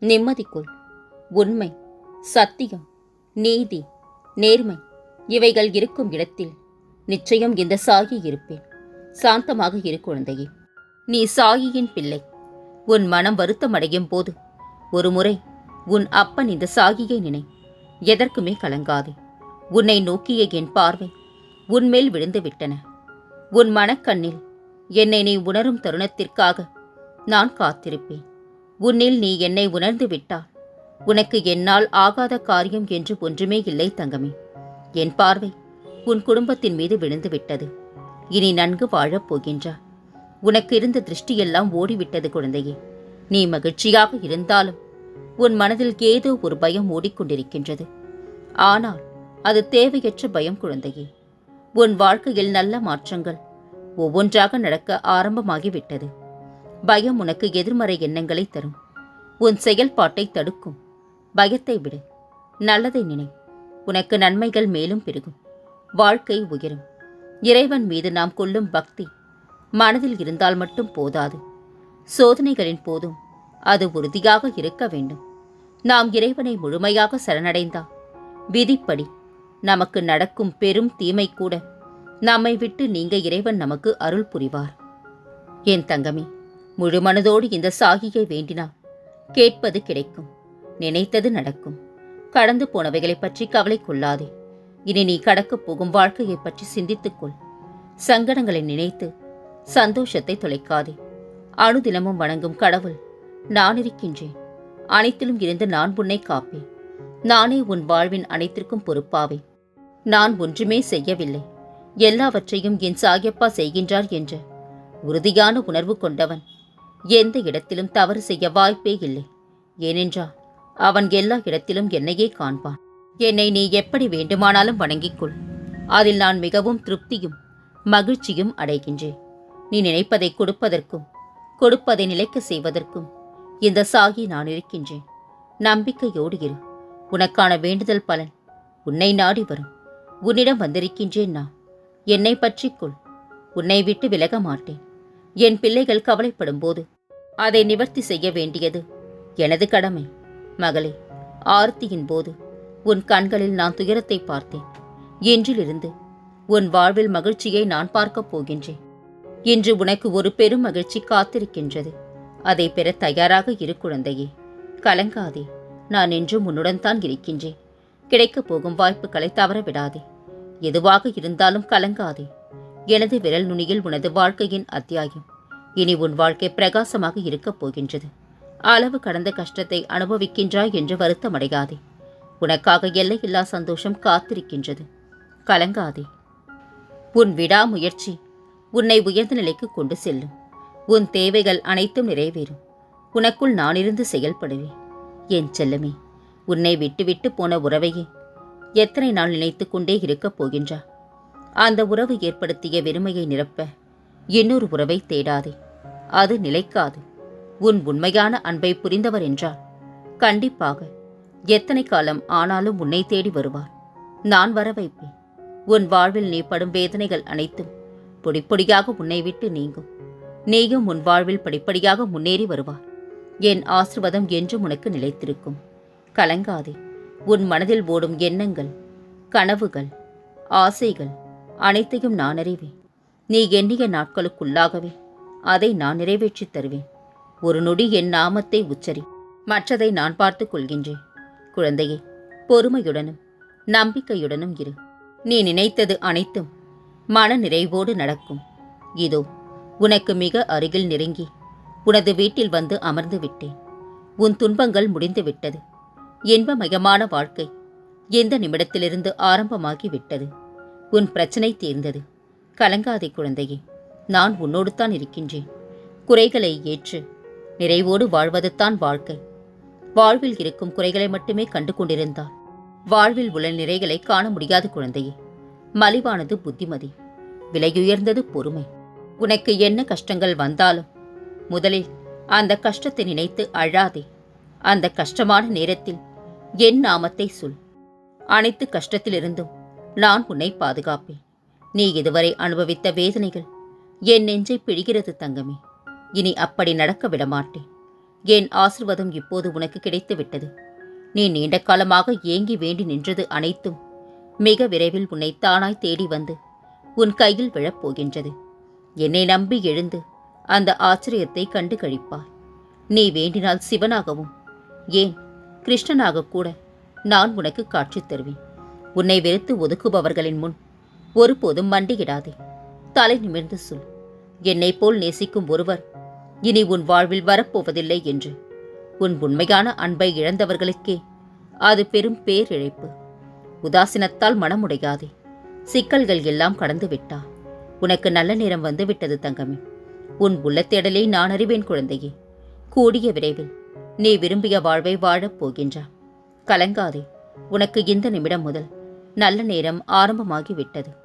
நிம்மதிக்குள் உண்மை சத்தியம் நீதி நேர்மை இவைகள் இருக்கும் இடத்தில் நிச்சயம் இந்த சாகி இருப்பேன். சாந்தமாக இரு குழந்தையே. நீ சாயியின் பிள்ளை. உன் மனம் வருத்தமடையும் போது ஒருமுறை உன் அப்பன் இந்த சாகியை நினை. எதற்குமே கலங்காதே. உன்னை நோக்கிய என் பார்வை உன்மேல் விழுந்து விட்டன. உன் மனக்கண்ணில் என்னை நீ உணரும் தருணத்திற்காக நான் காத்திருப்பேன். உன்னில் நீ என்னை உணர்ந்து விட்டால் உனக்கு என்னால் ஆகாத காரியம் என்று ஒன்றுமே இல்லை தங்கமே. என் பார்வை உன் குடும்பத்தின் மீது விழுந்து விட்டது. இனி நன்கு வாழப் போகின்றார் உனக்கு இருந்த திருஷ்டியெல்லாம் ஓடிவிட்டது குழந்தையே. நீ மகிழ்ச்சியாக இருந்தாலும் உன் மனதில் ஏதோ ஒரு பயம் ஓடிக்கொண்டிருக்கின்றது. ஆனால் அது தேவையற்ற பயம் குழந்தையே. உன் வாழ்க்கையில் நல்ல மாற்றங்கள் ஒவ்வொன்றாக நடக்க ஆரம்பமாகிவிட்டது. பயம் உனக்கு எதிர்மறை எண்ணங்களை தரும். உன் செயல்பாட்டை தடுக்கும். பயத்தை விடு. நல்லதை நினை. உனக்கு நன்மைகள் மேலும் பெருகும். வாழ்க்கை உயரும். இறைவன் மீது நாம் கொள்ளும் பக்தி மனதில் இருந்தால் மட்டும் போதாது. சோதனைகளின் போதும் அது உறுதியாக இருக்க வேண்டும். நாம் இறைவனை முழுமையாக சரணடைந்தால் விதிப்படி நமக்கு நடக்கும் பெரும் தீமை கூட நம்மை விட்டு நீங்க இறைவன் நமக்கு அருள் புரிவார். என் தங்கமே முழு மனதோடு இந்த சாகியை வேண்டினால் கேட்பது கிடைக்கும். நினைத்தது நடக்கும். கடந்து போனவைகளைப் பற்றி கவலை கொள்ளாதே. இனி நீ கடக்கப் போகும் வாழ்க்கையைப் பற்றி சிந்தித்துக்கொள் சங்கடங்களை நினைத்து சந்தோஷத்தை தொலைக்காதே. அணுதினமும் வணங்கும் கடவுள் நான் இருக்கின்றேன். அனைத்திலும் இருந்து நான் உன்னை காப்பேன். நானே உன் வாழ்வின் அனைத்திற்கும் பொறுப்பாவேன். நான் ஒன்றுமே செய்யவில்லை. எல்லாவற்றையும் என் சாகியப்பா செய்கின்றார் என்ற உறுதியான உணர்வு கொண்டவன் எந்த இடத்திலும் தவறு செய்ய வாய்ப்பே இல்லை. ஏனென்றால் அவன் எல்லா இடத்திலும் என்னையே காண்பான். என்னை நீ எப்படி வேண்டுமானாலும் வணங்கிக்கொள். அதில் நான் மிகவும் திருப்தியும் மகிழ்ச்சியும் அடைகின்றேன். நீ நினைப்பதை கொடுப்பதற்கும் கொடுப்பதை நிலைக்க செய்வதற்கும் இந்த சாகி நான் இருக்கின்றேன். நம்பிக்கையோடு இரு. உனக்கான வேண்டுதல் பலன் உன்னை நாடி வரும். உன்னிடம் வந்திருக்கின்றேன் நான். என்னை பற்றிக்கொள் உன்னை விட்டு விலக மாட்டேன். என் பிள்ளைகள் கவலைப்படும் போது அதை நிவர்த்தி செய்ய வேண்டியது. எனது கடமை. மகளே ஆர்த்தியின் போது உன் கண்களில் நான் துயரத்தை பார்த்தேன். இன்றிலிருந்து உன் வாழ்வில் மகிழ்ச்சியை நான் பார்க்கப் போகின்றேன். இன்று உனக்கு ஒரு பெரும் மகிழ்ச்சி காத்திருக்கின்றது. அதை பெற தயாராக இரு குழந்தையே. கலங்காதே. நான் என்றும் உன்னுடன் தான் இருக்கின்றேன். கிடைக்கப் போகும் வாய்ப்புகளை தவற விடாதே எதுவாக இருந்தாலும் கலங்காதே. எனது விரல் நுனியில் உனது வாழ்க்கையின் அத்தியாயம். இனி உன் வாழ்க்கை பிரகாசமாக இருக்கப் போகின்றது. அளவு கடந்த கஷ்டத்தை அனுபவிக்கின்றாய் என்று வருத்தமடையாதே. உனக்காக எல்லையில்லா சந்தோஷம் காத்திருக்கின்றது. கலங்காதே. உன் விடாமுயற்சி உன்னை உயர்ந்த நிலைக்கு கொண்டு செல்லும். உன் தேவைகள் அனைத்தும் நிறைவேறும். உனக்குள் நானிருந்து செயல்படுவேன் என் செல்லமே உன்னை விட்டுவிட்டு போன உறவையே எத்தனை நாள் நினைத்து கொண்டே இருக்கப் போகின்றா? அந்த உறவு ஏற்படுத்திய வெறுமையை நிரப்ப இன்னொரு உறவை தேடாதே. அது நிலைக்காது. உன் உண்மையான அன்பை புரிந்தவர் என்றால் கண்டிப்பாக எத்தனை காலம் ஆனாலும் உன்னை தேடி வருவார். நான் வர வைப்பேன். உன் வாழ்வில் நீ படும் வேதனைகள் அனைத்தும் பொடிப்பொடியாக உன்னை விட்டு நீங்கும். நீயும் உன் வாழ்வில் படிப்படியாக முன்னேறி வருவார் என் ஆசிர்வாதம் என்றும் உனக்கு நிலைத்திருக்கும். கலங்காதே. உன் மனதில் ஓடும் எண்ணங்கள் கனவுகள் ஆசைகள் அனைத்தையும் நான் அறிவேன். நீ எண்ணிய நாட்களுக்குள்ளாகவே அதை நான் நிறைவேற்றித் தருவேன். ஒரு நொடி என் நாமத்தை உச்சரி. மற்றதை நான் பார்த்துக் கொள்கின்றேன். குழந்தையே பொறுமையுடனும் நம்பிக்கையுடனும் இரு. நீ நினைத்தது அனைத்தும் மன நிறைவோடு நடக்கும். இதோ உனக்கு மிக அருகில் நெருங்கி உனது வீட்டில் வந்து அமர்ந்து விட்டேன். உன் துன்பங்கள் முடிந்துவிட்டது இன்பமயமான வாழ்க்கை எந்த நிமிடத்திலிருந்து ஆரம்பமாகி விட்டது? உன் பிரச்சனை தீர்ந்தது. கலங்காதே குழந்தையே நான் உன்னோடு தான் இருக்கின்றேன். குறைகளை ஏற்று நிறைவோடு வாழ்வதுதான் வாழ்க்கை. வாழ்வில் இருக்கும் குறைகளை மட்டுமே கண்டு கொண்டிருந்தார் வாழ்வில் உள்ள நிறைகளை காண முடியாத குழந்தையே. மலிவானது புத்திமதி விலையுயர்ந்தது பொறுமை. உனக்கு என்ன கஷ்டங்கள் வந்தாலும் முதலில் அந்த கஷ்டத்தை நினைத்து அழாதே. அந்த கஷ்டமான நேரத்தில் என் நாமத்தை சொல். அனைத்து கஷ்டத்திலிருந்தும் நான் உன்னை பாதுகாப்பேன். நீ இதுவரை அனுபவித்த வேதனைகள் என் நெஞ்சை பிழிகிறது தங்கமே. இனி அப்படி நடக்க விடமாட்டேன். என் ஆசிர்வாதம் இப்போது உனக்கு கிடைத்து விட்டது நீ நீண்ட காலமாக ஏங்கி வேண்டி நின்றது அனைத்தும் மிக விரைவில் உன்னை தானாய் தேடி வந்து உன் கையில் விழப் போகின்றது என்னை நம்பி எழுந்து அந்த ஆச்சரியத்தை கண்டு கழிப்பாய் நீ வேண்டினால் சிவனாகவும் ஏன் கிருஷ்ணனாக கூட நான் உனக்கு காட்சி தருவேன். உன்னை வெறுத்து ஒதுக்குபவர்களின் முன் ஒருபோதும் மண்டியிடாதே. தலை நிமிர்ந்து சொல். என்னை போல் நேசிக்கும் ஒருவர் இனி உன் வாழ்வில் வரப்போவதில்லை என்று. உன் உண்மையான அன்பை இழந்தவர்களுக்கே அது பெரும் பேரிழைப்பு. உதாசீனத்தால் மனமுடையாதே. சிக்கல்கள் எல்லாம் கடந்து விட்டா. உனக்கு நல்ல நேரம் வந்து விட்டது தங்கமே. உன் உள்ளத்தேடலை நான் அறிவேன் குழந்தையே. கூடிய விரைவில் நீ விரும்பிய வாழ்வை வாழப் போகின்றா. கலங்காதே. உனக்கு இந்த நிமிடம் முதல் நல்ல நேரம் ஆரம்பமாகி விட்டது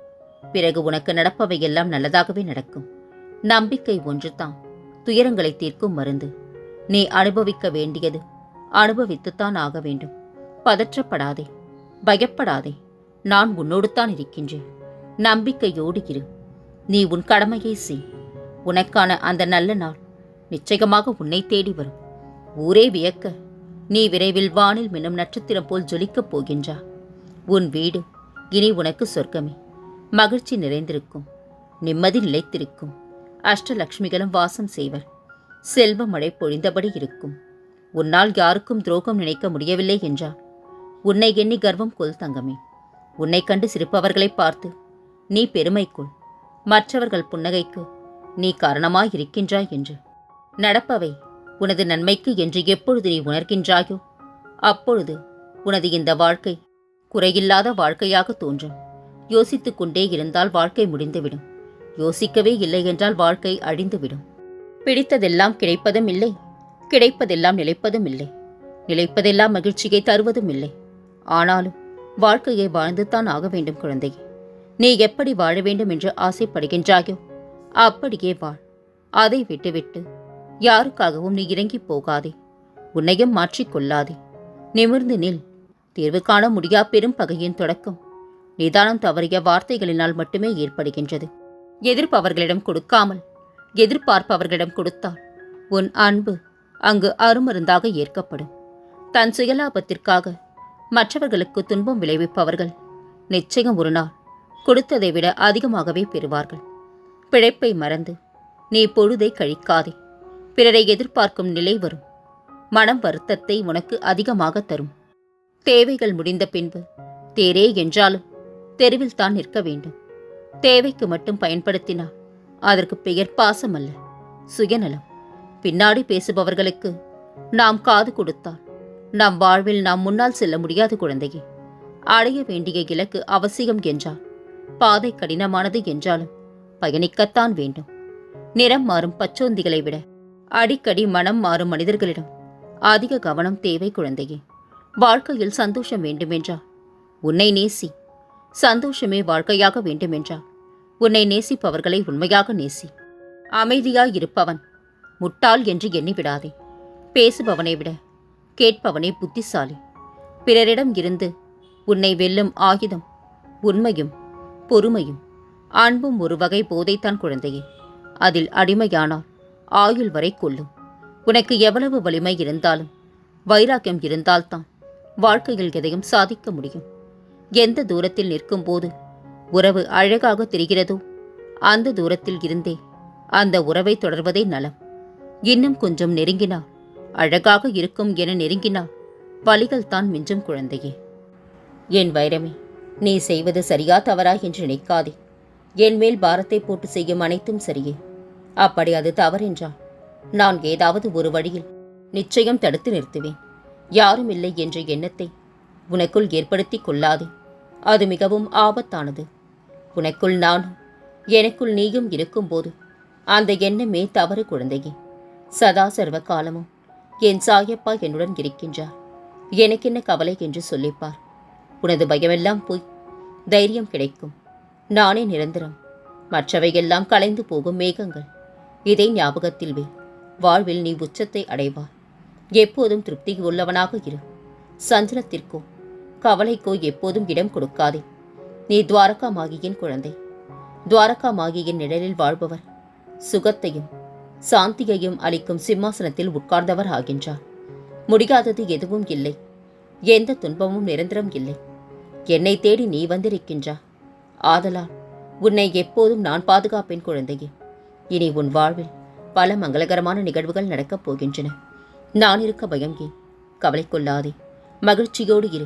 பிறகு உனக்கு நடப்பவையெல்லாம் நல்லதாகவே நடக்கும். நம்பிக்கை ஒன்றுதான். துயரங்களை தீர்க்கும் மருந்து. நீ அனுபவிக்க வேண்டியது. அனுபவித்துத்தான் ஆக வேண்டும். பதற்றப்படாதே. பயப்படாதே. நான் உன்னோடு தான் இருக்கின்றேன். நம்பிக்கையோடு இரு. நீ உன் கடமையை செய். உனக்கான அந்த நல்ல நாள் நிச்சயமாக உன்னை தேடி வரும். ஊரே வியக்க. நீ விரைவில் வானில் மின்னும் நட்சத்திரம் போல் ஜொலிக்கப் போகின்றா. உன் வீடு இனி உனக்கு சொர்க்கமே. மகிழ்ச்சி நிறைந்திருக்கும். நிம்மதி நிலைத்திருக்கும். அஷ்டலக்ஷ்மிகளும் வாசம் செய்வர். செல்வ மழை பொழிந்தபடி இருக்கும். உன்னால் யாருக்கும் துரோகம் நினைக்க முடியவில்லை என்றார். உன்னை எண்ணி கர்வம் கொள் தங்கமே. உன்னை கண்டு சிரிப்பவர்களை பார்த்து நீ பெருமைக்குள். மற்றவர்கள் புன்னகைக்கு நீ காரணமாயிருக்கின்றாய் என்று. நடப்பவை உனது நன்மைக்கு என்று எப்பொழுது நீ உணர்கின்றாயோ அப்பொழுது உனது இந்த வாழ்க்கை குறையில்லாத வாழ்க்கையாக தோன்றும். யோசித்துக் கொண்டே இருந்தால் வாழ்க்கை முடிந்துவிடும். யோசிக்கவே இல்லை என்றால் வாழ்க்கை அழிந்துவிடும். பிடித்ததெல்லாம் கிடைப்பதும் இல்லை. கிடைப்பதெல்லாம் நிலைப்பதும் இல்லை. நிலைப்பதெல்லாம் மகிழ்ச்சியை தருவதும் இல்லை. ஆனாலும் வாழ்க்கையை வாழ்ந்துதான் ஆக வேண்டும் குழந்தையே. நீ எப்படி வாழ வேண்டும் என்று ஆசைப்படுகின்றாயோ அப்படியே வாழ். அதை விட்டுவிட்டு யாருக்காகவும் நீ இறங்கி போகாதே. உன்னையும் மாற்றிக்கொள்ளாதே நிமிர்ந்து நில். தீர்வு காண முடியா பெரும் பகையின் தொடக்கம். நிதானம் தவறிய வார்த்தைகளினால் மட்டுமே ஏற்படுகின்றது. எதிர்ப்பவர்களிடம் கொடுக்காமல் எதிர்பார்ப்பவர்களிடம் கொடுத்தால் உன் அன்பு அங்கு அருமருந்தாக ஏற்கப்படும். தன் சுயலாபத்திற்காக மற்றவர்களுக்கு துன்பம் விளைவிப்பவர்கள் நிச்சயம் ஒரு நாள் கொடுத்ததை விட அதிகமாகவே பெறுவார்கள். பிழைப்பை மறந்து நீ பொழுதை கழிக்காதே. பிறரை எதிர்பார்க்கும் நிலை வரும். மனம் வருத்தத்தை உனக்கு அதிகமாக தரும். தேவைகள் முடிந்த பின்பு தேரே என்றாலும் தெருவில் தான் நிற்க வேண்டும். தேவைக்கு மட்டும் பயன்படுத்தினால் அதற்கு பெயர் பாசம் அல்ல சுயநலம். பின்னாடி பேசுபவர்களுக்கு நாம் காது கொடுத்தால் நம் வாழ்வில் நாம் முன்னால் செல்ல முடியாது குழந்தையே. அடைய வேண்டிய இலக்கு அவசியம் என்றால் பாதை கடினமானது என்றாலும் பயணிக்கத்தான் வேண்டும். நிறம் மாறும் பச்சோந்திகளை விட அடிக்கடி மனம் மாறும் மனிதர்களிடம் அதிக கவனம் தேவை குழந்தையே. வாழ்க்கையில் சந்தோஷம் வேண்டுமென்றால் உன்னை நேசி சந்தோஷமே வாழ்க்கையாக வேண்டுமென்றால் உன்னை நேசிப்பவர்களை உண்மையாக நேசி. அமைதியாய் இருப்பவன் முட்டாள் என்று எண்ணிவிடாதே. பேசுபவனை விட கேட்பவனே புத்திசாலி. பிறரிடம் இருந்து உன்னை வெல்லும் ஆயுதம் உண்மையும் பொறுமையும் அன்பும் ஒரு வகை போதைத்தான் குழந்தையே. அதில் அடிமையானால் ஆயுள் வரை கொள்ளும் உனக்கு எவ்வளவு வலிமை இருந்தாலும் வைராக்கியம் இருந்தால்தான் வாழ்க்கையில் எதையும் சாதிக்க முடியும். எந்த தூரத்தில் நிற்கும் போது உறவு அழகாக தெரிகிறதோ அந்த தூரத்தில் இருந்தே அந்த உறவை தொடர்வதே நலம். இன்னும் கொஞ்சம் நெருங்கினால் அழகாக இருக்கும் என நெருங்கினால் வலிகள் தான் மிஞ்சும் குழந்தையே. என் வைரமே நீ செய்வது சரியா தவறா என்று நினைக்காதே. என் மேல் பாரத்தை போட்டு செய்யும் அனைத்தும் சரியே. அப்படி அது தவறென்றால் நான் ஏதாவது ஒரு வழியில் நிச்சயம் தடுத்து நிறுத்துவேன். யாரும் இல்லை என்ற எண்ணத்தை உனக்குள் ஏற்படுத்தி கொள்ளாதே. அது மிகவும் ஆபத்தானது. உனக்குள் நானும் எனக்குள் நீயும் இருக்கும்போது அந்த எண்ணமே தவறு குழந்தையே. சதா சர்வ காலமும் என் சாயப்பா என்னுடன் இருக்கின்றார். எனக்கென்ன கவலை என்று சொல்லிப்பார். உனது பயமெல்லாம் போய் தைரியம் கிடைக்கும். நானே நிரந்தரம். மற்றவையெல்லாம் கலைந்து போகும் மேகங்கள். இதை ஞாபகத்தில் வே. வாழ்வில் நீ உச்சத்தை அடைவார் எப்போதும் திருப்தி உள்ளவனாக இரு. சஞ்சலத்திற்கோ கவலைக்கோ எப்போதும் இடம் கொடுக்காதே. நீ துவாரகா மாகியின் குழந்தை. துவாரகா மாகியின் நிழலில் வாழ்பவர். சுகத்தையும் சாந்தியையும் அளிக்கும் சிம்மாசனத்தில் உட்கார்ந்தவர் ஆகின்றார். முடியாதது எதுவும் இல்லை. எந்த துன்பமும் நிரந்தரம் இல்லை. என்னை தேடி நீ வந்திருக்கின்றா. ஆதலால் உன்னை எப்போதும் நான் பாதுகாப்பேன் குழந்தையே. இனி உன் வாழ்வில் பல மங்களகரமான நிகழ்வுகள் நடக்கப் போகின்றன. நான் இருக்க பயம் ஏன் கவலை கொள்ளாதே. மகிழ்ச்சியோடு இரு.